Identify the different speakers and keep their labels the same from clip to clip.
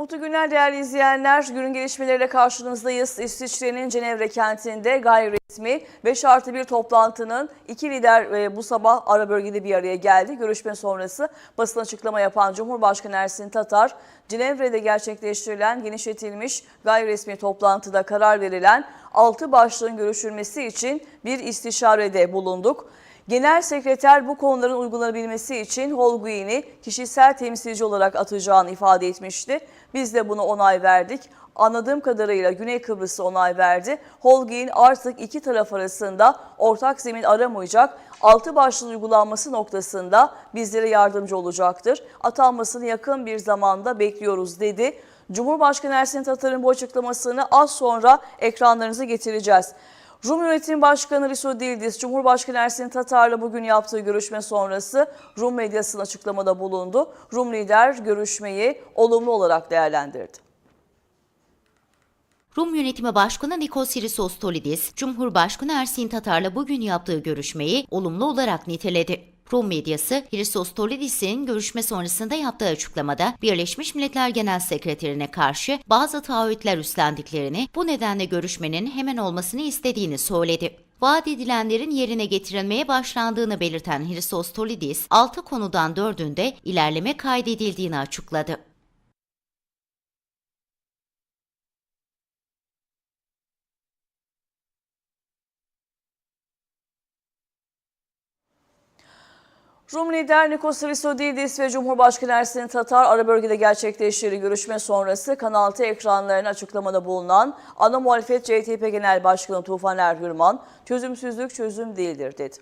Speaker 1: Mutlu günler değerli izleyenler. Günün gelişmeleriyle karşınızdayız. İsviçre'nin Cenevre kentinde gayri resmi 5 artı 1 toplantının iki lider e, bu sabah ara bölgede bir araya geldi. Görüşme sonrası basın açıklama yapan Cumhurbaşkanı Ersin Tatar, Cenevre'de gerçekleştirilen genişletilmiş gayri resmi toplantıda karar verilen 6 başlığın görüşülmesi için bir istişarede bulunduk. Genel sekreter bu konuların uygulanabilmesi için Holguin'i kişisel temsilci olarak atacağını ifade etmişti. Biz de buna onay verdik. Anladığım kadarıyla Güney Kıbrıs'a onay verdi. Holguin artık iki taraf arasında ortak zemin aramayacak. Altı başlı uygulanması noktasında bizlere yardımcı olacaktır. Atanmasını yakın bir zamanda bekliyoruz dedi. Cumhurbaşkanı Ersin Tatar'ın bu açıklamasını az sonra ekranlarınıza getireceğiz. Rum Yönetim Başkanı Riso Dildiz, Cumhurbaşkanı Ersin Tatar'la bugün yaptığı görüşme sonrası Rum medyasının açıklamada bulundu. Rum lider görüşmeyi olumlu olarak değerlendirdi.
Speaker 2: Rum Yönetimi Başkanı Nikos Christostolidis, Cumhurbaşkanı Ersin Tatar'la bugün yaptığı görüşmeyi olumlu olarak niteledi. Rum medyası, Christostolidis'in görüşme sonrasında yaptığı açıklamada Birleşmiş Milletler Genel Sekreterine karşı bazı taahhütler üstlendiklerini, bu nedenle görüşmenin hemen olmasını istediğini söyledi. Vaat edilenlerin yerine getirilmeye başlandığını belirten Christostolidis, 6 konudan 4'ünde ilerleme kaydedildiğini açıkladı.
Speaker 1: Rum lider Nikos Christodidis ve Cumhurbaşkanı Ersin Tatar ara bölgede gerçekleştirdiği görüşme sonrası Kanal T ekranlarına açıklamada bulunan ana muhalefet CTP Genel Başkanı Tufan Erhürman, çözümsüzlük çözüm değildir dedi.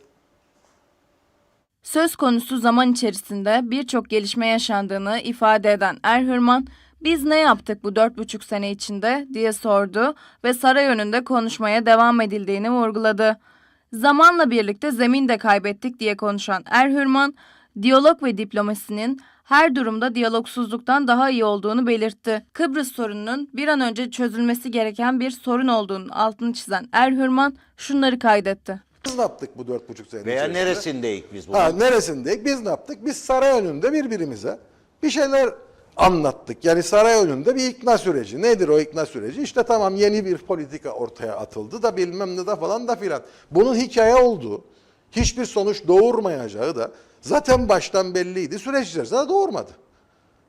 Speaker 3: Söz konusu zaman içerisinde birçok gelişme yaşandığını ifade eden Erhürman, biz ne yaptık bu dört buçuk sene içinde diye sordu ve saray önünde konuşmaya devam edildiğini vurguladı. Zamanla birlikte zemin de kaybettik diye konuşan Erhürman, diyalog ve diplomasinin her durumda diyalogsuzluktan daha iyi olduğunu belirtti. Kıbrıs sorununun bir an önce çözülmesi gereken bir sorun olduğunun altını çizen Erhürman şunları kaydetti.
Speaker 4: Biz ne yaptık bu dört buçuk sene
Speaker 5: Veya
Speaker 4: içerisinde?
Speaker 5: neresindeyik biz
Speaker 4: Ha,
Speaker 5: bunun?
Speaker 4: neresindeyik? Biz ne yaptık? Biz saray önünde birbirimize bir şeyler anlattık. Yani saray önünde bir ikna süreci. Nedir o ikna süreci? İşte tamam yeni bir politika ortaya atıldı da bilmem ne de falan da filan. Bunun hikaye olduğu, hiçbir sonuç doğurmayacağı da zaten baştan belliydi. Süreç içerisinde de doğurmadı.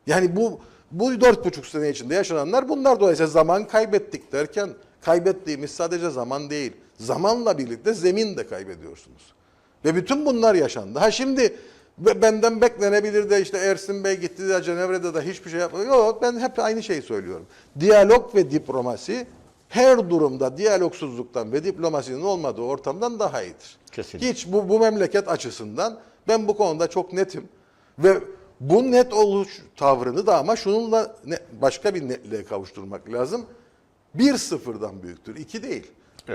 Speaker 4: Yani bu bu dört buçuk sene içinde yaşananlar bunlar dolayısıyla zaman kaybettik derken kaybettiğimiz sadece zaman değil. Zamanla birlikte zemin de kaybediyorsunuz. Ve bütün bunlar yaşandı. Ha şimdi be- benden beklenebilir de işte Ersin Bey gitti de Cenevre'de de hiçbir şey yapmadı. Yok ben hep aynı şeyi söylüyorum. Diyalog ve diplomasi her durumda diyalogsuzluktan ve diplomasinin olmadığı ortamdan daha iyidir.
Speaker 5: Kesinlikle.
Speaker 4: Hiç bu, bu memleket açısından ben bu konuda çok netim. Ve bu net oluş tavrını da ama şununla ne- başka bir netliğe kavuşturmak lazım. Bir sıfırdan büyüktür, iki değil.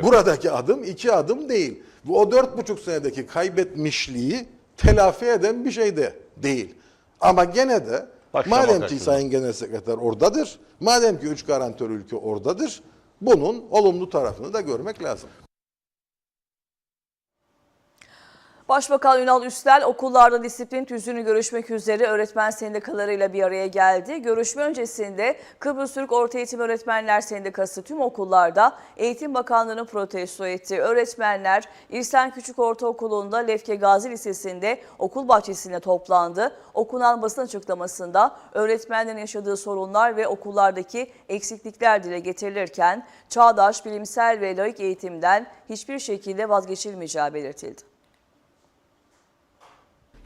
Speaker 4: Buradaki adım iki adım değil. Ve o dört buçuk senedeki kaybetmişliği telafi eden bir şey de değil. Ama gene de
Speaker 5: Başlamak
Speaker 4: madem ki. Sayın Genel Sekreter oradadır, madem ki üç garantör ülke oradadır, bunun olumlu tarafını da görmek lazım.
Speaker 1: Başbakan Ünal Üstel okullarda disiplin tüzüğünü görüşmek üzere öğretmen sendikalarıyla bir araya geldi. Görüşme öncesinde Kıbrıs Türk Orta Eğitim Öğretmenler Sendikası tüm okullarda Eğitim Bakanlığı'nı protesto etti. Öğretmenler İrsen Küçük Ortaokulu'nda Lefke Gazi Lisesi'nde okul bahçesine toplandı. Okunan basın açıklamasında öğretmenlerin yaşadığı sorunlar ve okullardaki eksiklikler dile getirilirken çağdaş, bilimsel ve laik eğitimden hiçbir şekilde vazgeçilmeyeceği belirtildi.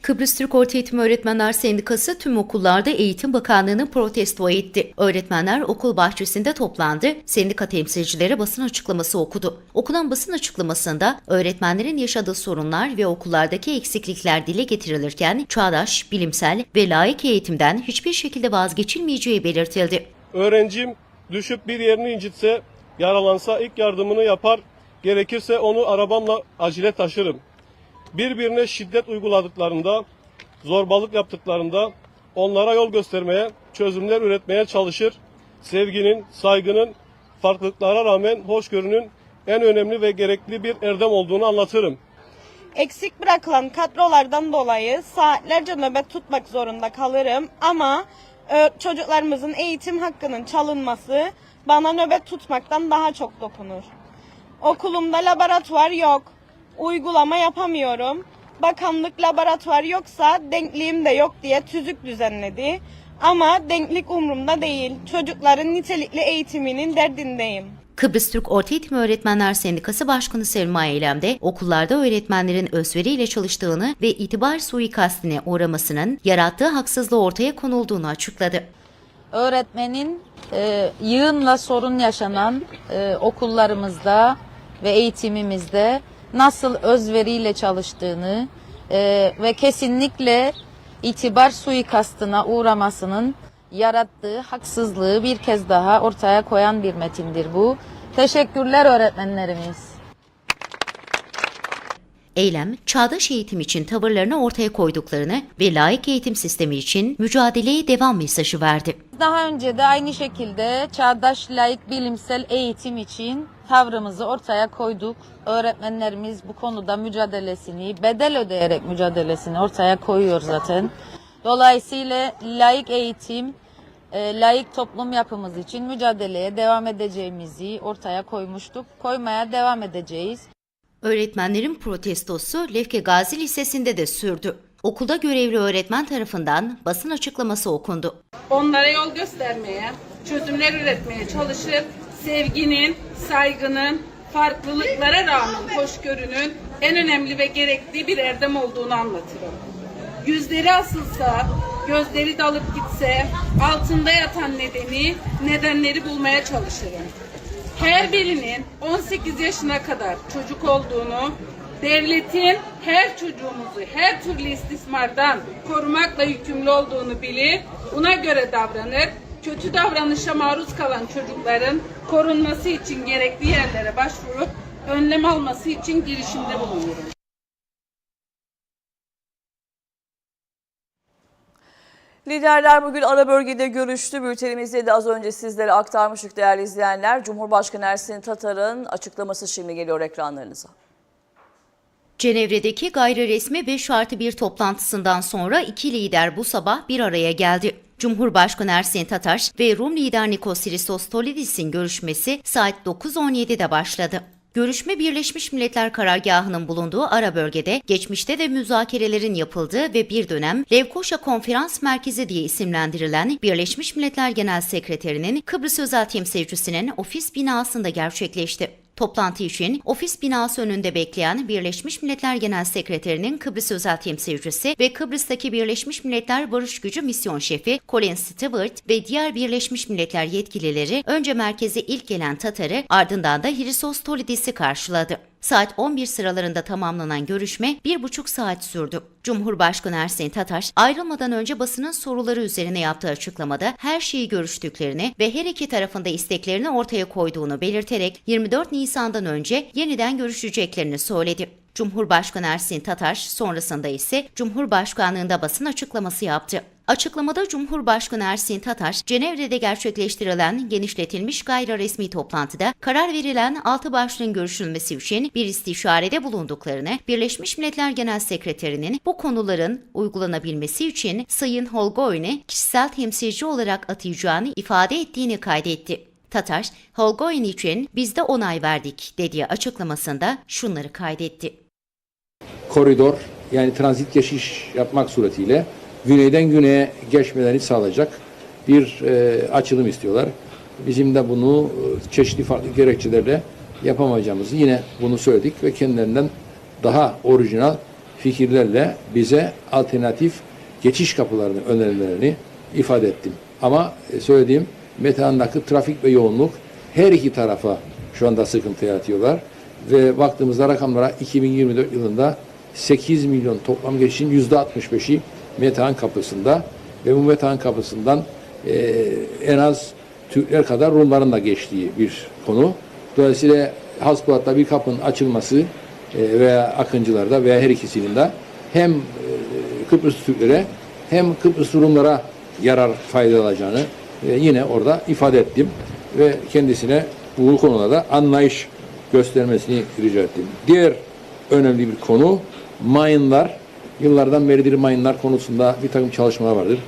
Speaker 2: Kıbrıs Türk Orta Eğitim Öğretmenler Sendikası tüm okullarda Eğitim Bakanlığı'nı protesto etti. Öğretmenler okul bahçesinde toplandı, sendika temsilcileri basın açıklaması okudu. Okunan basın açıklamasında öğretmenlerin yaşadığı sorunlar ve okullardaki eksiklikler dile getirilirken çağdaş, bilimsel ve layık eğitimden hiçbir şekilde vazgeçilmeyeceği belirtildi.
Speaker 6: Öğrencim düşüp bir yerini incitse, yaralansa ilk yardımını yapar, gerekirse onu arabamla acile taşırım. Birbirine şiddet uyguladıklarında, zorbalık yaptıklarında onlara yol göstermeye, çözümler üretmeye çalışır. Sevginin, saygının, farklılıklara rağmen hoşgörünün en önemli ve gerekli bir erdem olduğunu anlatırım.
Speaker 7: Eksik bırakılan kadrolardan dolayı saatlerce nöbet tutmak zorunda kalırım ama
Speaker 5: ö- çocuklarımızın eğitim hakkının çalınması bana nöbet tutmaktan daha çok dokunur. Okulumda laboratuvar yok. Uygulama yapamıyorum. Bakanlık laboratuvar yoksa denkliğim de yok diye tüzük düzenledi. Ama denklik umurumda değil. Çocukların nitelikli eğitiminin derdindeyim.
Speaker 2: Kıbrıs Türk Ortaeğitim Öğretmenler Sendikası Başkanı Selma Eylem de okullarda öğretmenlerin özveriyle çalıştığını ve itibar suikastine uğramasının yarattığı haksızlığı ortaya konulduğunu açıkladı.
Speaker 7: öğretmenin e, yığınla sorun yaşanan e, okullarımızda ve eğitimimizde nasıl özveriyle çalıştığını e, ve kesinlikle itibar suikastına uğramasının yarattığı haksızlığı bir kez daha ortaya koyan bir metindir bu. Teşekkürler öğretmenlerimiz.
Speaker 2: Eylem, çağdaş eğitim için tavırlarını ortaya koyduklarını ve layık eğitim sistemi için mücadeleye devam mesajı verdi.
Speaker 7: Daha önce de aynı şekilde çağdaş layık bilimsel eğitim için tavrımızı ortaya koyduk. Öğretmenlerimiz bu konuda mücadelesini, bedel ödeyerek mücadelesini ortaya koyuyor zaten. Dolayısıyla layık eğitim, e, layık toplum yapımız için mücadeleye devam edeceğimizi ortaya koymuştuk. Koymaya devam edeceğiz.
Speaker 2: Öğretmenlerin protestosu Lefke Gazi Lisesi'nde de sürdü. Okulda görevli öğretmen tarafından basın açıklaması okundu.
Speaker 8: onlara yol göstermeye, çözümler üretmeye çalışır. Sevginin, saygının, farklılıklara rağmen hoşgörünün en önemli ve gerekli bir erdem olduğunu anlatırım. Yüzleri asılsa, gözleri dalıp gitse, altında yatan nedeni, nedenleri bulmaya çalışırım. Her birinin 18 yaşına kadar çocuk olduğunu, devletin her çocuğumuzu her türlü istismardan korumakla yükümlü olduğunu bilir, buna göre davranır, kötü davranışa maruz kalan çocukların korunması için gerekli yerlere başvurup önlem alması için girişimde bulunurum.
Speaker 1: Liderler bugün ara bölgede görüştü. Bültenimizde de az önce sizlere aktarmıştık değerli izleyenler. Cumhurbaşkanı Ersin Tatar'ın açıklaması şimdi geliyor ekranlarınıza.
Speaker 2: Cenevre'deki gayri resmi 5 artı 1 toplantısından sonra iki lider bu sabah bir araya geldi. Cumhurbaşkanı Ersin Tatar ve Rum lider Nikos Christostoulidis'in görüşmesi saat 9.17'de başladı. Görüşme Birleşmiş Milletler Karargahı'nın bulunduğu ara bölgede geçmişte de müzakerelerin yapıldığı ve bir dönem Levkoşa Konferans Merkezi diye isimlendirilen Birleşmiş Milletler Genel Sekreterinin Kıbrıs Özel Temsilcisi'nin ofis binasında gerçekleşti. Toplantı için ofis binası önünde bekleyen Birleşmiş Milletler Genel Sekreterinin Kıbrıs Özel Temsilcisi ve Kıbrıs'taki Birleşmiş Milletler Barış Gücü Misyon Şefi Colin Stewart ve diğer Birleşmiş Milletler yetkilileri önce merkeze ilk gelen Tatar'ı ardından da Hristos Tolidis'i karşıladı. Saat 11 sıralarında tamamlanan görüşme bir buçuk saat sürdü. Cumhurbaşkanı Ersin Tatar ayrılmadan önce basının soruları üzerine yaptığı açıklamada her şeyi görüştüklerini ve her iki tarafında isteklerini ortaya koyduğunu belirterek 24 Nisan'dan önce yeniden görüşeceklerini söyledi. Cumhurbaşkanı Ersin Tatar sonrasında ise Cumhurbaşkanlığında basın açıklaması yaptı. Açıklamada Cumhurbaşkanı Ersin Tatar, Cenevre'de gerçekleştirilen genişletilmiş gayri resmi toplantıda karar verilen altı başlığın görüşülmesi için bir istişarede bulunduklarını, Birleşmiş Milletler Genel Sekreterinin bu konuların uygulanabilmesi için Sayın Holgoyne kişisel temsilci olarak atayacağını ifade ettiğini kaydetti. Tatar, Holgoyne için biz de onay verdik dediği açıklamasında şunları kaydetti.
Speaker 9: koridor yani transit geçiş yapmak suretiyle güneyden güneye geçmelerini sağlayacak bir e, açılım istiyorlar. Bizim de bunu e, çeşitli farklı gerekçelerle yapamayacağımızı yine bunu söyledik ve kendilerinden daha orijinal fikirlerle bize alternatif geçiş kapılarını önerilerini ifade ettim. Ama e, söylediğim Metehan'daki trafik ve yoğunluk her iki tarafa şu anda sıkıntı yaratıyorlar. Ve baktığımızda rakamlara 2024 yılında 8 milyon toplam geçişin %65'i Metehan kapısında ve bu Metehan kapısından e, en az Türkler kadar Rumların da geçtiği bir konu. Dolayısıyla Hasbulat'ta bir kapının açılması e, veya Akıncılar'da veya her ikisinin de hem e, Kıbrıs Türklere hem Kıbrıs Rumlara yarar fayda alacağını e, yine orada ifade ettim ve kendisine bu konuda anlayış göstermesini rica ettim. Diğer önemli bir konu mayınlar. Yıllardan beridir mayınlar konusunda bir takım çalışmalar vardır.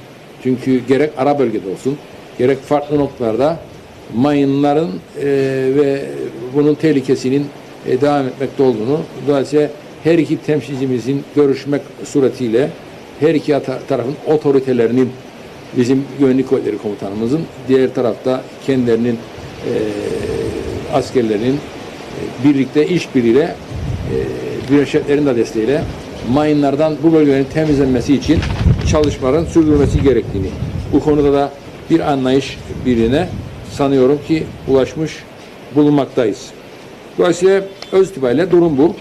Speaker 9: Çünkü gerek ara bölgede olsun, gerek farklı noktalarda mayınların e, ve bunun tehlikesinin e, devam etmekte olduğunu, dolayısıyla her iki temsilcimizin görüşmek suretiyle her iki tarafın otoritelerinin bizim güvenlik kuvvetleri komutanımızın diğer tarafta kendilerinin e, askerlerinin e, birlikte işbirliğiyle e, müreşetlerin de desteğiyle mayınlardan bu bölgelerin temizlenmesi için çalışmaların sürdürülmesi gerektiğini bu konuda da bir anlayış birine sanıyorum ki ulaşmış bulunmaktayız. Dolayısıyla öz itibariyle durum bu.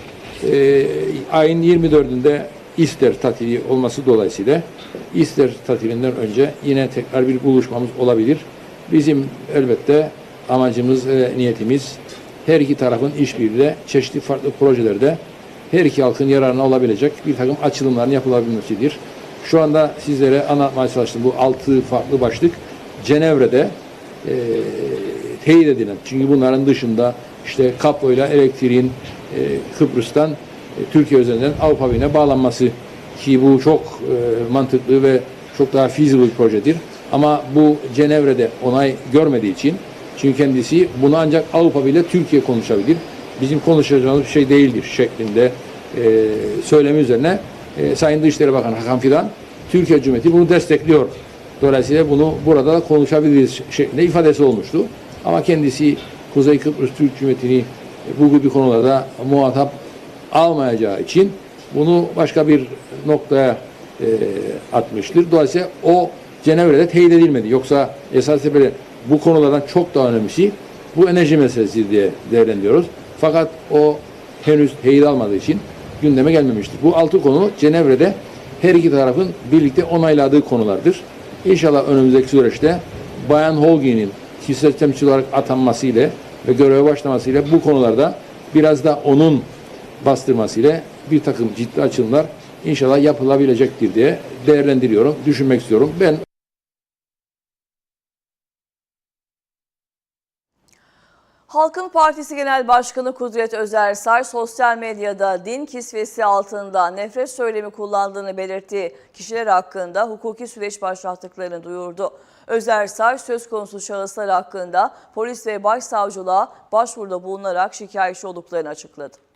Speaker 9: Ee, ayın 24'ünde İster tatili olması dolayısıyla İster tatilinden önce yine tekrar bir buluşmamız olabilir. Bizim elbette amacımız ve niyetimiz her iki tarafın işbirliğiyle çeşitli farklı projelerde her iki halkın yararına olabilecek bir takım açılımların yapılabilmesidir. Şu anda sizlere anlatmaya çalıştığım bu altı farklı başlık Cenevre'de e, teyit edilen. Çünkü bunların dışında işte kabloyla elektriğin e, Kıbrıs'tan e, Türkiye üzerinden Avrupa Birliği'ne bağlanması ki bu çok e, mantıklı ve çok daha feasible bir projedir. Ama bu Cenevre'de onay görmediği için çünkü kendisi bunu ancak Avrupa ile Türkiye konuşabilir. Bizim konuşacağımız bir şey değildir şeklinde e, söylemi üzerine e, Sayın Dışişleri Bakanı Hakan Fidan Türkiye Cumhuriyeti bunu destekliyor. Dolayısıyla bunu burada da konuşabiliriz şeklinde ifadesi olmuştu. Ama kendisi Kuzey Kıbrıs Türk Cumhuriyeti'ni bu gibi konularda muhatap almayacağı için bunu başka bir noktaya e, atmıştır. Dolayısıyla o Cenevre'de teyit edilmedi. Yoksa esas itibariyle bu konulardan çok daha önemlisi bu enerji meselesi diye değerlendiriyoruz. Fakat o henüz teyit almadığı için gündeme gelmemiştir. Bu altı konu Cenevre'de her iki tarafın birlikte onayladığı konulardır. İnşallah önümüzdeki süreçte Bayan Holgin'in kişisel temsilci olarak atanması ile ve göreve başlaması ile bu konularda biraz da onun bastırmasıyla bir takım ciddi açılımlar inşallah yapılabilecektir diye değerlendiriyorum, düşünmek istiyorum. Ben
Speaker 1: Halkın Partisi Genel Başkanı Kudret Özersay sosyal medyada din kisvesi altında nefret söylemi kullandığını belirttiği kişiler hakkında hukuki süreç başlattıklarını duyurdu. Özersay söz konusu şahıslar hakkında polis ve başsavcılığa başvuruda bulunarak şikayetçi olduklarını açıkladı.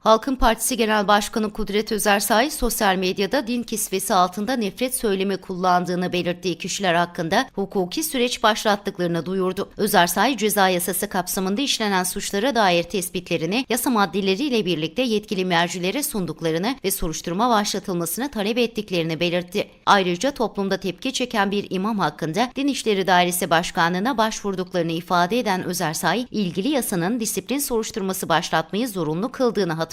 Speaker 2: Halkın Partisi Genel Başkanı Kudret Özersay, sosyal medyada din kisvesi altında nefret söylemi kullandığını belirttiği kişiler hakkında hukuki süreç başlattıklarını duyurdu. Özersay, ceza yasası kapsamında işlenen suçlara dair tespitlerini yasa maddeleriyle birlikte yetkili mercilere sunduklarını ve soruşturma başlatılmasını talep ettiklerini belirtti. Ayrıca toplumda tepki çeken bir imam hakkında Din İşleri Dairesi Başkanlığı'na başvurduklarını ifade eden Özersay, ilgili yasanın disiplin soruşturması başlatmayı zorunlu kıldığını hatırlattı.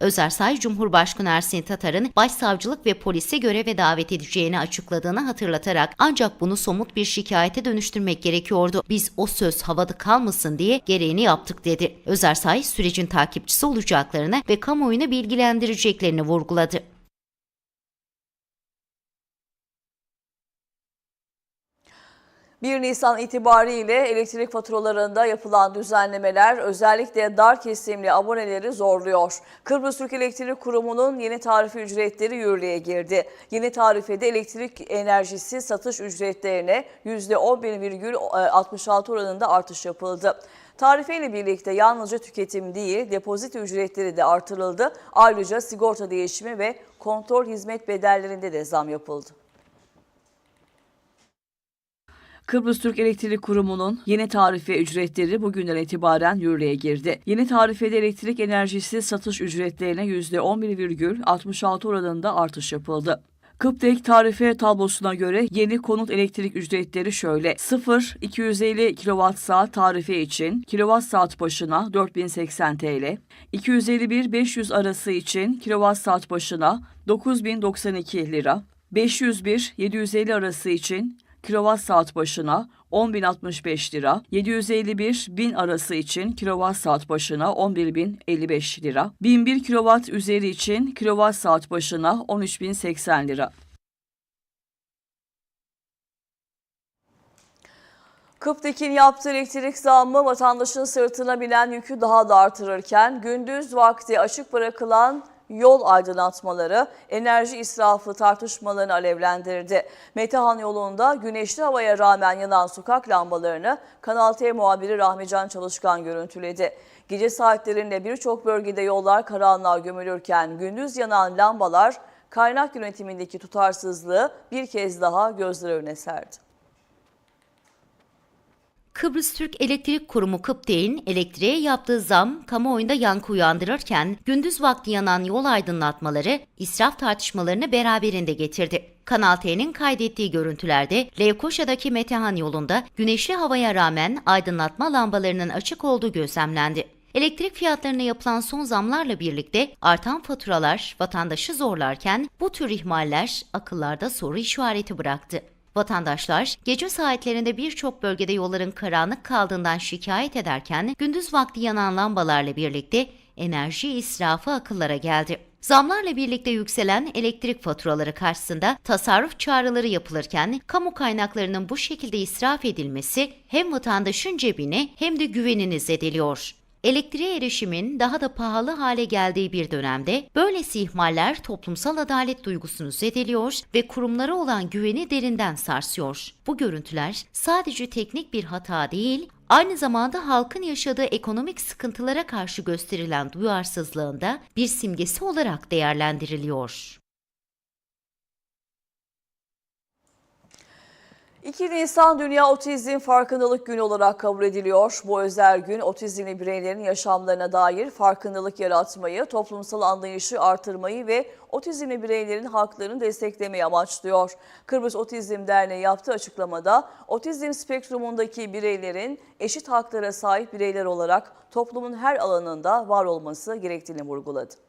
Speaker 2: Özersay, Cumhurbaşkanı Ersin Tatar'ın başsavcılık ve polise göreve davet edeceğini açıkladığını hatırlatarak ancak bunu somut bir şikayete dönüştürmek gerekiyordu. Biz o söz havada kalmasın diye gereğini yaptık dedi. Özersay, sürecin takipçisi olacaklarını ve kamuoyunu bilgilendireceklerini vurguladı.
Speaker 1: Bir Nisan itibariyle elektrik faturalarında yapılan düzenlemeler özellikle dar kesimli aboneleri zorluyor. Kıbrıs Türk Elektrik Kurumu'nun yeni tarife ücretleri yürürlüğe girdi. Yeni tarifede elektrik enerjisi satış ücretlerine %11,66 oranında artış yapıldı. Tarife ile birlikte yalnızca tüketim değil, depozit ücretleri de artırıldı. Ayrıca sigorta değişimi ve kontrol hizmet bedellerinde de zam yapıldı.
Speaker 10: Kıbrıs Türk Elektrik Kurumu'nun yeni tarife ücretleri bugünden itibaren yürürlüğe girdi. Yeni tarifede elektrik enerjisi satış ücretlerine %11,66 oranında artış yapıldı. Kıptek tarife tablosuna göre yeni konut elektrik ücretleri şöyle. 0-250 kWh tarife için kWh başına 4080 TL, 251-500 arası için kWh başına 9092 lira, 501-750 arası için kilowatt saat başına 10.065 lira, 751-1000 arası için kilowatt saat başına 11.055 lira, 1001 kilowatt üzeri için kilowatt saat başına 13.080 lira.
Speaker 1: Kıptek'in yaptığı elektrik zammı vatandaşın sırtına binen yükü daha da artırırken gündüz vakti açık bırakılan yol aydınlatmaları enerji israfı tartışmalarını alevlendirdi. Metehan yolunda güneşli havaya rağmen yanan sokak lambalarını Kanal T muhabiri Rahmican Çalışkan görüntüledi. Gece saatlerinde birçok bölgede yollar karanlığa gömülürken gündüz yanan lambalar kaynak yönetimindeki tutarsızlığı bir kez daha gözler önüne serdi.
Speaker 2: Kıbrıs Türk Elektrik Kurumu Kıpteyn, elektriğe yaptığı zam kamuoyunda yankı uyandırırken gündüz vakti yanan yol aydınlatmaları israf tartışmalarını beraberinde getirdi. Kanal T'nin kaydettiği görüntülerde Levkoşa'daki Metehan yolunda güneşli havaya rağmen aydınlatma lambalarının açık olduğu gözlemlendi. Elektrik fiyatlarına yapılan son zamlarla birlikte artan faturalar vatandaşı zorlarken bu tür ihmaller akıllarda soru işareti bıraktı. Vatandaşlar gece saatlerinde birçok bölgede yolların karanlık kaldığından şikayet ederken gündüz vakti yanan lambalarla birlikte enerji israfı akıllara geldi. Zamlarla birlikte yükselen elektrik faturaları karşısında tasarruf çağrıları yapılırken kamu kaynaklarının bu şekilde israf edilmesi hem vatandaşın cebini hem de güvenini zedeliyor. Elektriğe erişimin daha da pahalı hale geldiği bir dönemde böylesi ihmaller toplumsal adalet duygusunu zedeliyor ve kurumlara olan güveni derinden sarsıyor. Bu görüntüler sadece teknik bir hata değil, aynı zamanda halkın yaşadığı ekonomik sıkıntılara karşı gösterilen duyarsızlığında bir simgesi olarak değerlendiriliyor.
Speaker 1: 2 Nisan Dünya Otizm Farkındalık Günü olarak kabul ediliyor. Bu özel gün otizmli bireylerin yaşamlarına dair farkındalık yaratmayı, toplumsal anlayışı artırmayı ve otizmli bireylerin haklarını desteklemeyi amaçlıyor. Kıbrıs Otizm Derneği yaptığı açıklamada otizm spektrumundaki bireylerin eşit haklara sahip bireyler olarak toplumun her alanında var olması gerektiğini vurguladı.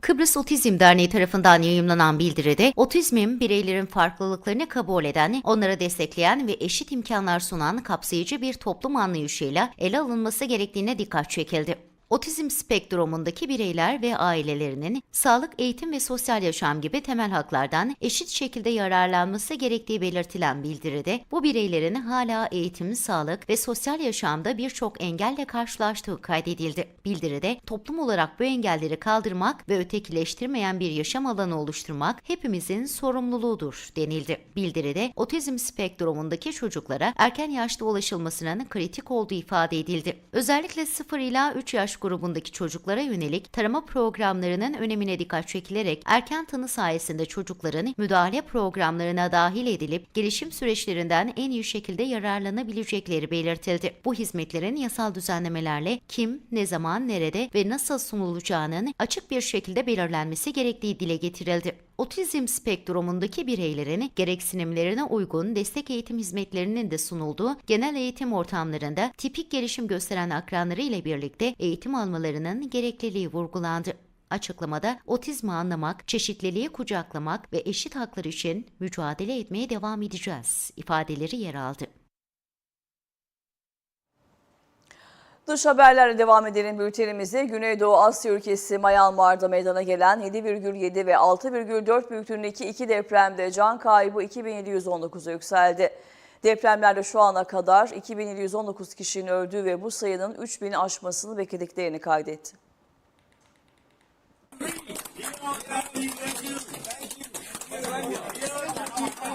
Speaker 2: Kıbrıs Otizm Derneği tarafından yayımlanan bildiride, otizmin bireylerin farklılıklarını kabul eden, onlara destekleyen ve eşit imkanlar sunan kapsayıcı bir toplum anlayışıyla ele alınması gerektiğine dikkat çekildi. Otizm spektrumundaki bireyler ve ailelerinin sağlık, eğitim ve sosyal yaşam gibi temel haklardan eşit şekilde yararlanması gerektiği belirtilen bildiride, bu bireylerin hala eğitim, sağlık ve sosyal yaşamda birçok engelle karşılaştığı kaydedildi. Bildiride, toplum olarak bu engelleri kaldırmak ve ötekileştirmeyen bir yaşam alanı oluşturmak hepimizin sorumluluğudur denildi. Bildiride, otizm spektrumundaki çocuklara erken yaşta ulaşılmasının kritik olduğu ifade edildi. Özellikle 0 ila 3 yaş grubundaki çocuklara yönelik tarama programlarının önemine dikkat çekilerek erken tanı sayesinde çocukların müdahale programlarına dahil edilip gelişim süreçlerinden en iyi şekilde yararlanabilecekleri belirtildi. Bu hizmetlerin yasal düzenlemelerle kim, ne zaman, nerede ve nasıl sunulacağının açık bir şekilde belirlenmesi gerektiği dile getirildi. Otizm spektrumundaki bireylerin gereksinimlerine uygun destek eğitim hizmetlerinin de sunulduğu genel eğitim ortamlarında tipik gelişim gösteren akranları ile birlikte eğitim almalarının gerekliliği vurgulandı. Açıklamada otizmi anlamak, çeşitliliği kucaklamak ve eşit haklar için mücadele etmeye devam edeceğiz ifadeleri yer aldı.
Speaker 1: Dış haberlerle devam edelim bültenimizi. Güneydoğu Asya ülkesi Myanmar'da meydana gelen 7,7 ve 6,4 büyüklüğündeki iki depremde can kaybı 2719'a yükseldi. Depremlerde şu ana kadar 2719 kişinin öldüğü ve bu sayının 3000'i aşmasını beklediklerini kaydetti.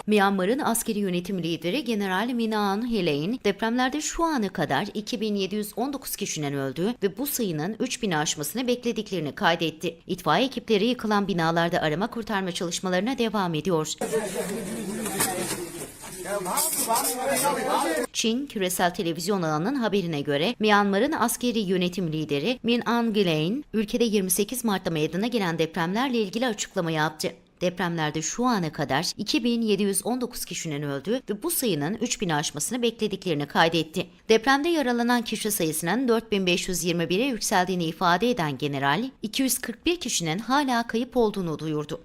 Speaker 2: Myanmar'ın askeri yönetim lideri General Min Aung Hlaing depremlerde şu ana kadar 2719 kişinin öldüğü ve bu sayının 3000'i aşmasını beklediklerini kaydetti. İtfaiye ekipleri yıkılan binalarda arama kurtarma çalışmalarına devam ediyor. Çin küresel televizyon ağının haberine göre Myanmar'ın askeri yönetim lideri Min Aung Hlaing ülkede 28 Mart'ta meydana gelen depremlerle ilgili açıklama yaptı. Depremlerde şu ana kadar 2719 kişinin öldüğü ve bu sayının 3000'i aşmasını beklediklerini kaydetti. Depremde yaralanan kişi sayısının 4521'e yükseldiğini ifade eden general, 241 kişinin hala kayıp olduğunu duyurdu.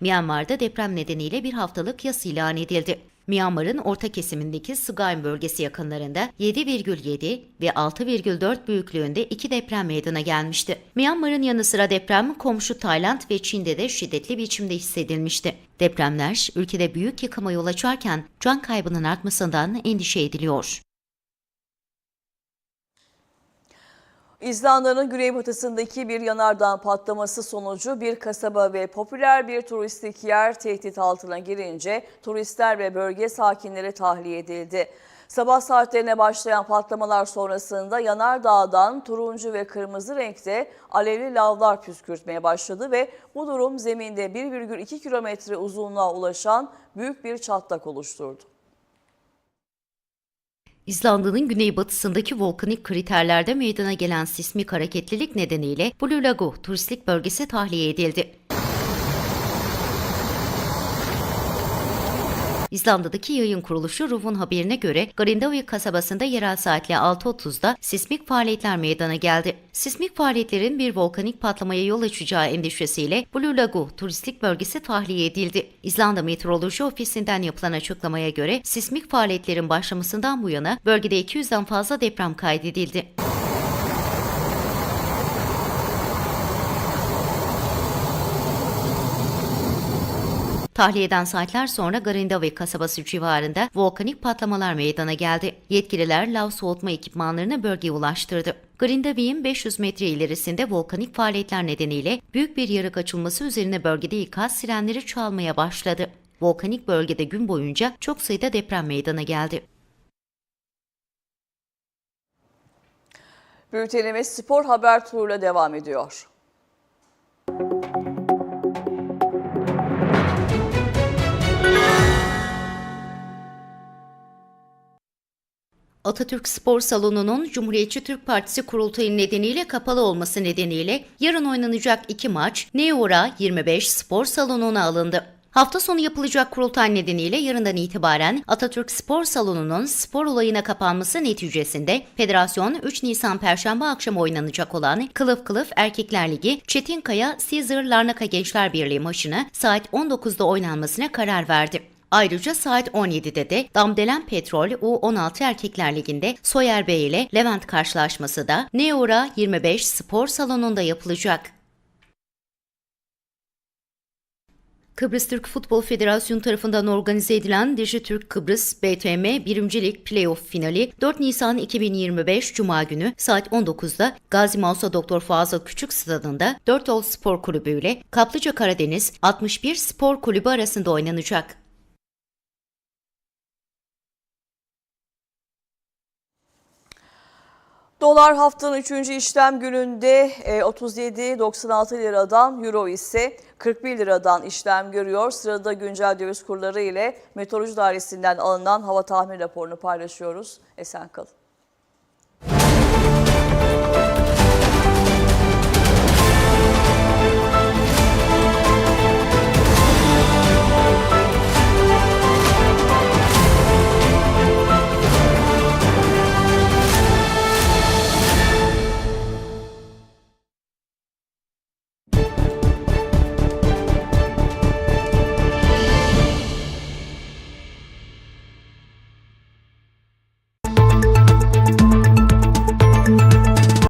Speaker 2: Myanmar'da deprem nedeniyle bir haftalık yas ilan edildi. Myanmar'ın orta kesimindeki Sagaing bölgesi yakınlarında 7,7 ve 6,4 büyüklüğünde iki deprem meydana gelmişti. Myanmar'ın yanı sıra deprem komşu Tayland ve Çin'de de şiddetli biçimde hissedilmişti. Depremler ülkede büyük yıkıma yol açarken can kaybının artmasından endişe ediliyor.
Speaker 1: İzlanda'nın güneybatısındaki bir yanardağ patlaması sonucu bir kasaba ve popüler bir turistik yer tehdit altına girince turistler ve bölge sakinleri tahliye edildi. Sabah saatlerine başlayan patlamalar sonrasında yanardağdan turuncu ve kırmızı renkte alevli lavlar püskürtmeye başladı ve bu durum zeminde 1,2 kilometre uzunluğa ulaşan büyük bir çatlak oluşturdu.
Speaker 2: İzlanda'nın güneybatısındaki volkanik kriterlerde meydana gelen sismik hareketlilik nedeniyle Blue Lagoon turistik bölgesi tahliye edildi. İzlanda'daki yayın kuruluşu RUV'un haberine göre Grindavik kasabasında yerel saatle 6.30'da sismik faaliyetler meydana geldi. Sismik faaliyetlerin bir volkanik patlamaya yol açacağı endişesiyle Blue Lagoon turistik bölgesi tahliye edildi. İzlanda Meteoroloji Ofisi'nden yapılan açıklamaya göre sismik faaliyetlerin başlamasından bu yana bölgede 200'den fazla deprem kaydedildi. Tahliyeden saatler sonra Grindavik kasabası civarında volkanik patlamalar meydana geldi. Yetkililer lav soğutma ekipmanlarını bölgeye ulaştırdı. Grindavik'in 500 metre ilerisinde volkanik faaliyetler nedeniyle büyük bir yarık açılması üzerine bölgede ikaz sirenleri çalmaya başladı. Volkanik bölgede gün boyunca çok sayıda deprem meydana geldi.
Speaker 1: Bültenimiz spor haber turuyla devam ediyor.
Speaker 2: Atatürk Spor Salonu'nun Cumhuriyetçi Türk Partisi kurultayı nedeniyle kapalı olması nedeniyle yarın oynanacak iki maç Neora 25 Spor Salonu'na alındı. Hafta sonu yapılacak kurultay nedeniyle yarından itibaren Atatürk Spor Salonu'nun spor olayına kapanması neticesinde Federasyon 3 Nisan Perşembe akşamı oynanacak olan Kılıf Kılıf Erkekler Ligi Çetinkaya Caesar Larnaka Gençler Birliği maçını saat 19'da oynanmasına karar verdi. Ayrıca saat 17'de de Damdelen Petrol U16 Erkekler Ligi'nde Soyer Bey ile Levent karşılaşması da Neora 25 Spor Salonu'nda yapılacak. Kıbrıs Türk Futbol Federasyonu tarafından organize edilen Dijitürk Kıbrıs BTM 1. Lig Playoff finali 4 Nisan 2025 Cuma günü saat 19'da Gazi Mausa Doktor Fazıl Küçük Stadı'nda 4 Ol Spor Kulübü ile Kaplıca Karadeniz 61 Spor Kulübü arasında oynanacak.
Speaker 1: Dolar haftanın 3. işlem gününde e, 37.96 liradan, euro ise 41 liradan işlem görüyor. Sırada güncel döviz kurları ile Meteoroloji Dairesi'nden alınan hava tahmin raporunu paylaşıyoruz. Esen kalın.